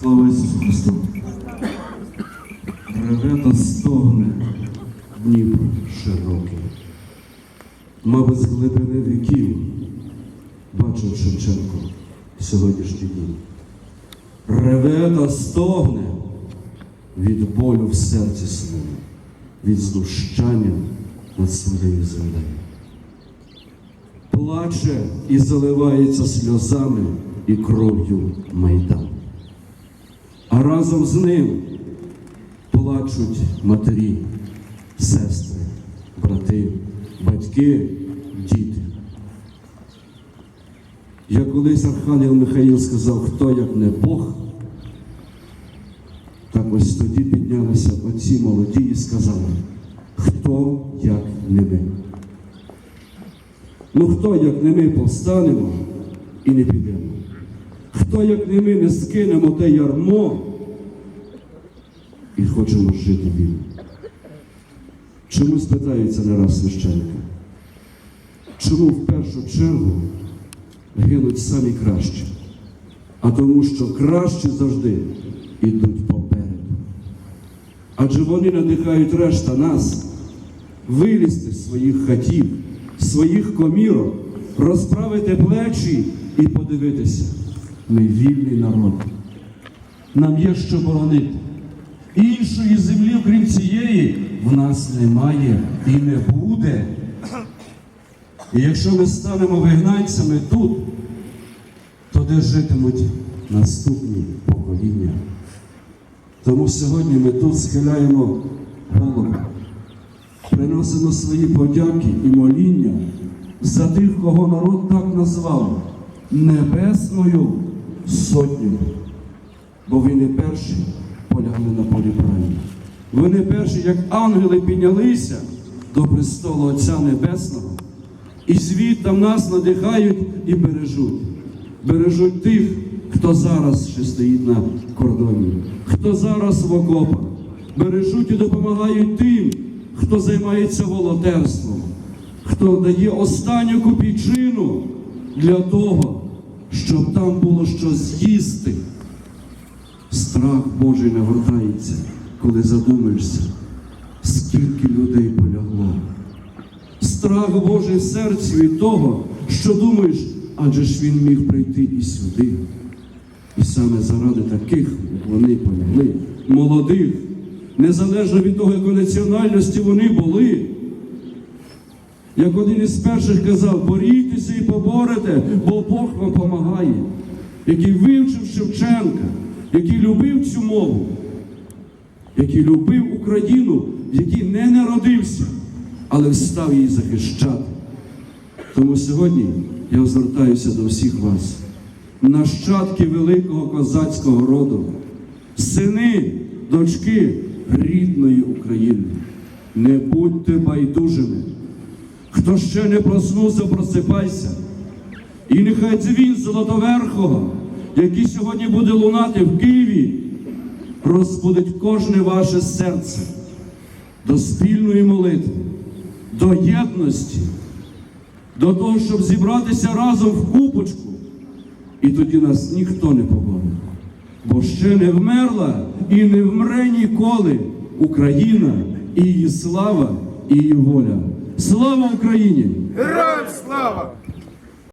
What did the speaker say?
Слава Ісусу Христу! Реве та стогне Дніпро широкий. Мабуть, з глибини віків бачив Шевченко сьогоднішній день. Реве та стогне від болю в серці своєму, від знущання над своєю землею. Плаче і заливається сльозами і кров'ю майдан. А разом з ним плачуть матері, сестри, брати, батьки, діти. Як колись Архангел Михаїл сказав, хто як не Бог, так ось тоді піднялися оці молоді і сказали, хто як не ми. Ну хто як не ми повстанемо і не підемо? Хто як не ми не скинемо те ярмо і хочемо жити вільно? Чому спитається не раз священника? Чому в першу чергу гинуть самі кращі? А тому, що кращі завжди йдуть попереду. Адже вони надихають решта нас вилізти з своїх хатів, своїх комірок, розправити плечі і подивитися. Ми вільний народ. Нам є що боронити. Іншої землі, окрім цієї, в нас немає і не буде. І якщо ми станемо вигнанцями тут, то де житимуть наступні покоління? Тому сьогодні ми тут схиляємо голову, приносимо свої подяки і моління за тих, кого народ так назвав Небесною Сотнею. Бо ви не перші полягли на полі брані. Вони перші, як ангели, піднялися до престолу Отця Небесного, і звідти нас надихають і бережуть. Бережуть тих, хто зараз ще стоїть на кордоні, хто зараз в окопах. Бережуть і допомагають тим, хто займається волонтерством, хто дає останню копійчину для того, щоб там було що з'їсти. Страх Божий нагортається, коли задумаєшся, скільки людей полягло. Страх Божий в серці від того, що думаєш, адже ж він міг прийти і сюди. І саме заради таких, вони полягли, молодих, незалежно від того, якої національності вони були. Як один із перших казав, борітеся і поборете, бо Бог вам допомагає, який вивчив Шевченка, який любив цю мову, який любив Україну, в якій не народився, але став її захищати. Тому сьогодні я звертаюся до всіх вас, нащадки великого козацького роду, сини, дочки рідної України. Не будьте байдужими. Хто ще не проснувся, просипайся. І нехай дзвін Золотоверхого, який сьогодні буде лунати в Києві, розбудить кожне ваше серце до спільної молитви, до єдності, до того, щоб зібратися разом в купочку. І тоді нас ніхто не поборить. Бо ще не вмерла і не вмре ніколи Україна і її слава, і її воля. Слава Україні! Героям слава!